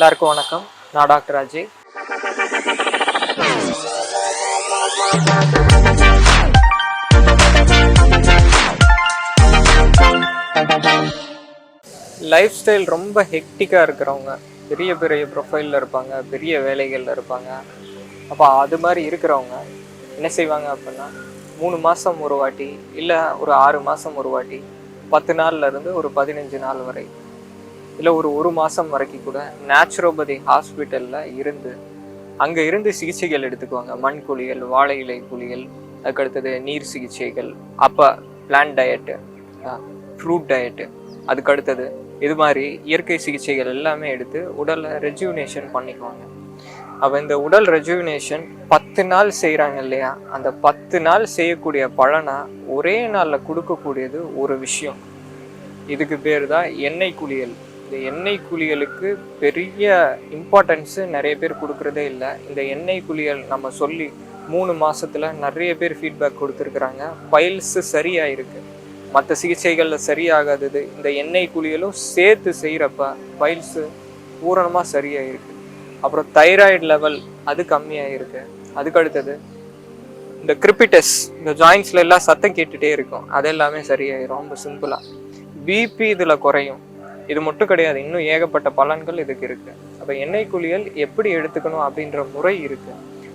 எல்லாருக்கும் வணக்கம். நான் டாக்டர் அஜய். லைஃப் ஸ்டைல் ரொம்ப ஹெக்டிக்காக இருக்கிறவங்க. பெரிய பெரிய ப்ரொஃபைலில் இருப்பாங்க பெரிய வேலைகளில் இருப்பாங்க. அப்போ அது மாதிரி இருக்கிறவங்க என்ன செய்வாங்க அப்படின்னா மூணு மாதம் ஒரு வாட்டி இல்லை ஒரு ஆறு மாதம் ஒரு வாட்டி பத்து நாள்ல இருந்து ஒரு பதினஞ்சு நாள் வரை இல்லை ஒரு ஒரு மாதம் வரைக்கும் கூட நேச்சுரோபதி ஹாஸ்பிட்டலில் இருந்து அங்கே இருந்து சிகிச்சைகள் எடுத்துக்குவாங்க. மண் குழிகள் வாழை இலை குழிகள் அதுக்கடுத்தது நீர் சிகிச்சைகள் அப்போ பிளான் டயட்டு ஃப்ரூட் டயட்டு அதுக்கு அடுத்தது இது மாதிரி இயற்கை சிகிச்சைகள் எல்லாமே எடுத்து உடலை ரெஜுவினேஷன் பண்ணிக்குவாங்க. அப்போ இந்த உடல் ரெஜுவினேஷன் பத்து நாள் செய்கிறாங்க இல்லையா? அந்த பத்து நாள் செய்யக்கூடிய பலனை ஒரே நாளில் கொடுக்கக்கூடியது ஒரு விஷயம். இதுக்கு பேர் தான் எண்ணெய் குளியல். இந்த எண்ணெய் குளியலுக்கு பெரிய இம்பார்ட்டன்ஸு நிறைய பேர் கொடுக்குறதே இல்லை. இந்த எண்ணெய் குளியல் நம்ம சொல்லி மூணு மாதத்தில் நிறைய பேர் ஃபீட்பேக் கொடுத்துருக்குறாங்க. பைல்ஸு சரியாயிருக்கு. மற்ற சிகிச்சைகளில் சரியாகாதது. இந்த எண்ணெய் குளியலும் சேர்த்து செய்கிறப்ப பைல்ஸு பூரணமாக சரியாயிருக்கு. அப்புறம் தைராய்டு லெவல் அது கம்மியாயிருக்கு. அதுக்கு அடுத்தது இந்த கிரிப்பிட்டஸ் இந்த ஜாயின்ஸ்ல எல்லாம் சத்தம் கேட்டுகிட்டே இருக்கும். அது எல்லாமே சரியாயிரும். ரொம்ப சிம்பிளாக பிபி இதில் குறையும். இது மட்டும் கிடையாது இன்னும் ஏகப்பட்ட பலன்கள் இதுக்கு இருக்கு. அப்ப எண்ணெய் குளியல் எப்படி எடுத்துக்கணும் அப்படின்ற முறை இருக்கு.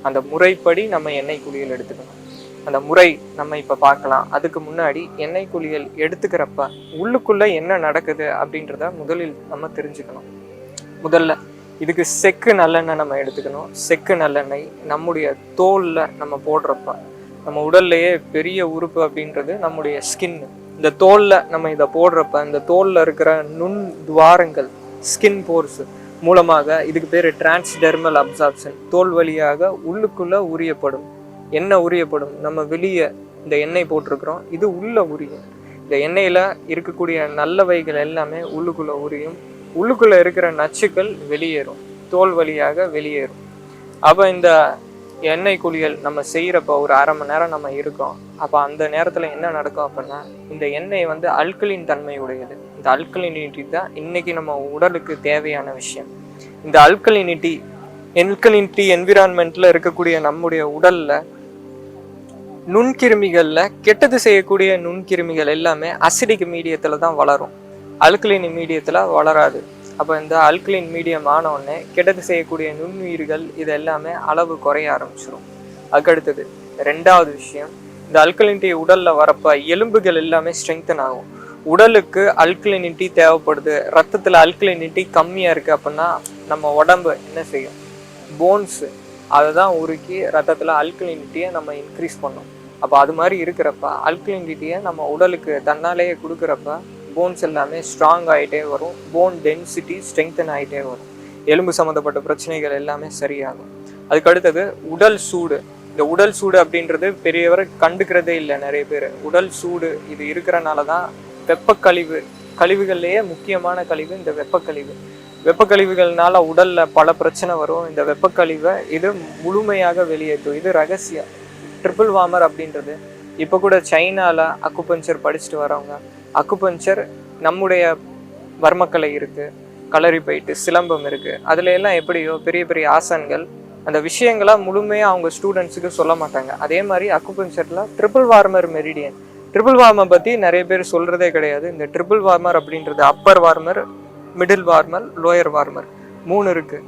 அந்த முறைப்படி நம்ம எண்ணெய் குளியல் எடுத்துக்கணும். அந்த முறை நம்ம இப்ப பார்க்கலாம். அதுக்கு முன்னாடி எண்ணெய் குளியல் எடுத்துக்கிறப்ப உள்ளுக்குள்ள என்ன நடக்குது அப்படின்றத முதலில் நம்ம தெரிஞ்சுக்கணும். முதல்ல இதுக்கு செக்கு நல்லெண்ணெய் நம்ம எடுத்துக்கணும். செக்கு நல்லெண்ணெய் நம்முடைய தோல்ல நம்ம போடுறப்ப நம்ம உடல்லையே பெரிய உறுப்பு அப்படின்றது நம்முடைய ஸ்கின் இந்த தோலில் நம்ம இதை போடுறப்ப இந்த தோலில் இருக்கிற நுண் துவாரங்கள் ஸ்கின் போர்ஸ் மூலமாக இதுக்கு பேர் டிரான்ஸ்டெர்மல் அப்சார்ப்ஷன் தோல் வழியாக உள்ளுக்குள்ளே உரியப்படும். எண்ணெய் உரியப்படும்? நம்ம வெளியே இந்த எண்ணெய் போட்டிருக்கிறோம். இது உள்ளே உரியும். இந்த எண்ணெயில் இருக்கக்கூடிய நல்லவைகள் எல்லாமே உள்ளுக்குள்ளே உரியும். உள்ளுக்குள்ளே இருக்கிற நச்சுக்கள் வெளியேறும். தோல் வழியாக வெளியேறும். அப்போ இந்த எண்ணெய் குளியல் நம்ம செய்கிறப்ப ஒரு அரை மணி நேரம் நம்ம இருக்கோம். அப்போ அந்த நேரத்தில் என்ன நடக்கும் அப்படின்னா இந்த எண்ணெய் வந்து அல்கலின் தன்மையுடையது. இந்த அல்கலினிட்டி தான் இன்னைக்கு நம்ம உடலுக்கு தேவையான விஷயம். இந்த அல்கலினிட்டி எல்கலினிட்டி என்விரான்மெண்ட்டில் இருக்கக்கூடிய நம்முடைய உடலில் நுண்கிருமிகளில் கெட்டது செய்யக்கூடிய நுண்கிருமிகள் எல்லாமே அசிடிக் மீடியத்தில் தான் வளரும். அல்கலின் மீடியத்தில் வளராது. அப்போ இந்த அல்கலின் மீடியம் ஆனவுடனே கெட்டது செய்யக்கூடிய நுண்ணுயிர்கள் இது எல்லாமே அளவு குறைய ஆரம்பிச்சிடும் அதுக்கடுத்தது ரெண்டாவது விஷயம் இந்த அல்கலினிட்டி உடலில் வரப்ப எலும்புகள் எல்லாமே ஸ்ட்ரெங்தன் ஆகும். உடலுக்கு அல்கலினிட்டி தேவைப்படுது. ரத்தத்தில் அல்கலினிட்டி கம்மியாக இருக்குது அப்படின்னா நம்ம உடம்பு என்ன செய்யும்? போன்ஸு அதை தான் உருக்கி ரத்தத்தில் அல்கலினிட்டியை நம்ம இன்க்ரீஸ் பண்ணோம். அப்போ அது மாதிரி இருக்கிறப்ப அல்கலினிட்டியை நம்ம உடலுக்கு தன்னாலேயே கொடுக்குறப்ப போன்ஸ் எல்லாமே ஸ்ட்ராங் ஆகிட்டே வரும். போன் டென்சிட்டி ஸ்ட்ரெங்தன் ஆகிட்டே வரும். எலும்பு சம்மந்தப்பட்ட பிரச்சனைகள் எல்லாமே சரியாகும். அதுக்கு அடுத்தது உடல் சூடு. இந்த உடல் சூடு அப்படின்றது பெரியவர் கண்டுக்கிறதே இல்லை நிறைய பேர். உடல் சூடு இது இருக்கிறனால தான் வெப்பக்கழிவு கழிவுகள்லேயே முக்கியமான கழிவு இந்த வெப்பக்கழிவு. வெப்பக்கழிவுகள்னால உடல்ல பல பிரச்சனை வரும். இந்த வெப்பக்கழிவை இது முழுமையாக வெளியேற்றும். இது ரகசியம். ட்ரிபிள் வார்மர் அப்படின்றது. இப்போ கூட சைனால அக்குபஞ்சர் படிச்சுட்டு வரவங்க அக்குபஞ்சர் நம்முடைய வர்மக்கலை இருக்கு களரி போயிட்டு சிலம்பம் இருக்கு. அதுல எல்லாம் எப்படியோ பெரிய பெரிய ஆசான்கள் அந்த விஷயங்களை முழுமையாக அவங்க ஸ்டூடெண்ட்ஸுக்கு சொல்ல மாட்டாங்க. அதே மாதிரி அக்குபஞ்சரில் triple warmer meridian triple warmer பற்றி நிறைய பேர் சொல்கிறதே கிடையாது. இந்த ட்ரிபிள் வார்மர் அப்படின்றது upper warmer middle warmer lower warmer மூணு இருக்குது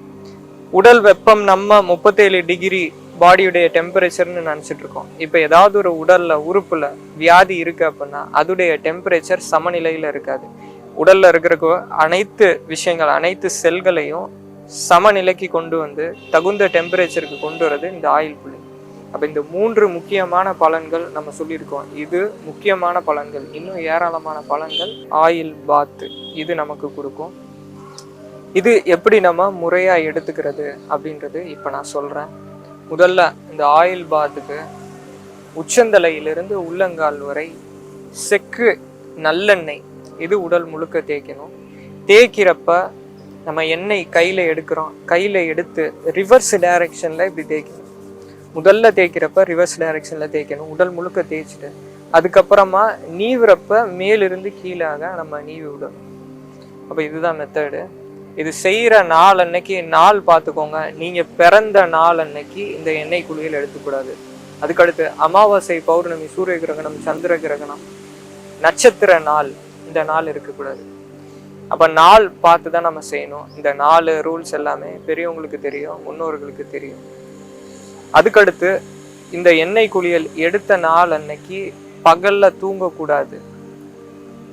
உடல் வெப்பம் நம்ம முப்பத்தேழு டிகிரி பாடியுடைய டெம்பரேச்சர்னு நினச்சிட்டு இருக்கோம். இப்போ ஏதாவது ஒரு உடலில் உறுப்பில் வியாதி இருக்குது அப்படின்னா அதுடைய டெம்பரேச்சர் சமநிலையில் இருக்காது. உடலில் இருக்கிற அனைத்து விஷயங்கள் அனைத்து செல்களையும் சமநிலைக்கு கொண்டு வந்து தகுந்த டெம்பரேச்சருக்கு கொண்டு வர்றது இந்த ஆயில் புள்ளி அப்போ இந்த மூன்று முக்கியமான பலன்கள் நம்ம சொல்லியிருக்கோம். இது முக்கியமான பலன்கள். இன்னும் ஏராளமான பலன்கள் ஆயில் பாத்து இது நமக்கு கொடுக்கும். இது எப்படி நம்ம முறையாக எடுத்துக்கிறது அப்படின்றது இப்போ நான் சொல்கிறேன் முதல்ல இந்த ஆயில் பாத்துக்கு உச்சந்தலையிலிருந்து உள்ளங்கால் வரை செக்கு நல்லெண்ணெய். இது உடல் முழுக்க தேய்க்கணும். தேய்க்கிறப்ப நம்ம எண்ணெய் கையில் எடுக்கிறோம். கையில் எடுத்து ரிவர்ஸ் டைரக்ஷனில் இப்படி தேய்க்கணும். முதல்ல தேய்க்கிறப்ப ரிவர்ஸ் டைரக்ஷனில் தேய்க்கணும். உடல் முழுக்க தேய்ச்சிட்டு அதுக்கப்புறமா நீவுறப்ப மேலிருந்து கீழாக நம்ம நீவி விடணும். அப்போ இதுதான் மெத்தடு இது செய்கிற நாள் அன்னைக்கு நாள் பார்த்துக்கோங்க. நீங்கள் பிறந்த நாள் அன்னைக்கு இந்த எண்ணெய் குளியல் எடுத்துக்கூடாது. அதுக்கடுத்து அமாவாசை பௌர்ணமி சூரிய கிரகணம் சந்திர கிரகணம் நட்சத்திர நாள் இந்த நாள் இருக்கக்கூடாது. அப்போ நாள் பார்த்து தான் நம்ம செய்யணும். இந்த நாலு ரூல்ஸ் எல்லாமே பெரியவங்களுக்கு தெரியும் முன்னோர்களுக்கு தெரியும். அதுக்கடுத்து இந்த எண்ணெய் குளியல் எடுத்த நாள் அன்னைக்கு பகல்ல தூங்கக்கூடாது.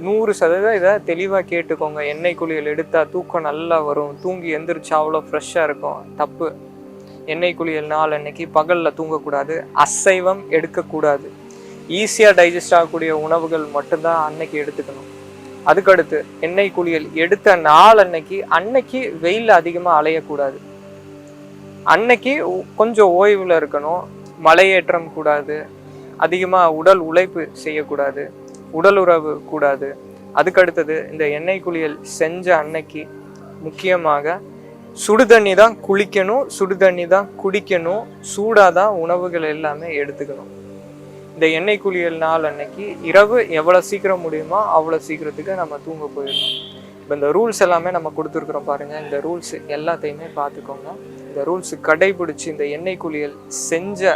நூறு சதவீதம் இதை தெளிவாக கேட்டுக்கோங்க. எண்ணெய் குளியல் எடுத்தால் தூக்கம் நல்லா வரும். தூங்கி எந்திரிச்சா அவ்வளோ ஃப்ரெஷ்ஷாக இருக்கும். தப்பு. எண்ணெய் குளியல் நாள் அன்னைக்கு பகலில் தூங்கக்கூடாது. அசைவம் எடுக்கக்கூடாது. ஈஸியாக டைஜஸ்ட் ஆகக்கூடிய உணவுகள் மட்டும்தான் அன்னைக்கு எடுத்துக்கணும். அதுக்கடுத்து எண்ணெய் குளியல் எடுத்த நாள் அன்னைக்கு அன்னைக்கு வெயிலில் அதிகமாக அலையக்கூடாது. அன்னைக்கு கொஞ்சம் ஓய்வில் இருக்கணும். மலையேற்றம் கூடாது. அதிகமாக உடல் உழைப்பு செய்யக்கூடாது. உடல் உறவு கூடாது. அதுக்கடுத்தது இந்த எண்ணெய் குளியல் செஞ்ச அன்னைக்கு முக்கியமாக சுடுதண்ணி தான் குளிக்கணும் சுடு தண்ணி தான் குடிக்கணும் சூடாக தான் உணவுகள் எல்லாமே எடுத்துக்கணும். இந்த எண்ணெய் குளியல் நாள் அன்னைக்கு இரவு எவ்வளோ சீக்கிரம் முடியுமோ அவ்வளோ சீக்கிரத்துக்கு நம்ம தூங்க போயிடணும். இப்போ இந்த ரூல்ஸ் எல்லாமே நம்ம கொடுத்துருக்குறோம் பாருங்கள் இந்த ரூல்ஸ் எல்லாத்தையுமே பார்த்துக்கோங்க. இந்த ரூல்ஸ் கடைபிடிச்சி இந்த எண்ணெய் குளியல் செஞ்ச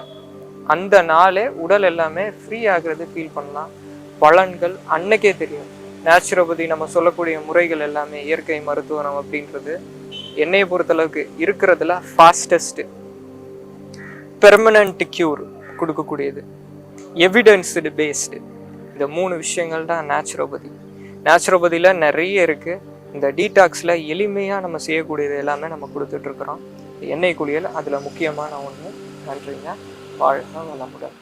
அந்த நாளே உடல் எல்லாமே ஃப்ரீ ஆகிறது ஃபீல் பண்ணலாம். பலன்கள் அன்னைக்கே தெரியும். நேச்சுரோபதி நம்ம சொல்லக்கூடிய முறைகள் எல்லாமே இயற்கை மருத்துவம் அப்படின்றது என்னையை பொறுத்தளவுக்கு இருக்கிறதுல ஃபாஸ்டஸ்ட் பெர்மனண்ட் கியூர் கொடுக்கக்கூடியது. எவிடன்ஸ்டு பேஸ்டு இந்த மூணு விஷயங்கள் தான் நேச்சுரோபதி நேச்சுரோபதியில் நிறைய இருக்குது இந்த டீடாக்ஸில் எளிமையாக நம்ம செய்யக்கூடியது எல்லாமே நம்ம கொடுத்துட்ருக்குறோம் எண்ணெய் குளியல் அதில் முக்கியமான ஒன்று நன்றிங்க. வாழ்க வளமுடன்.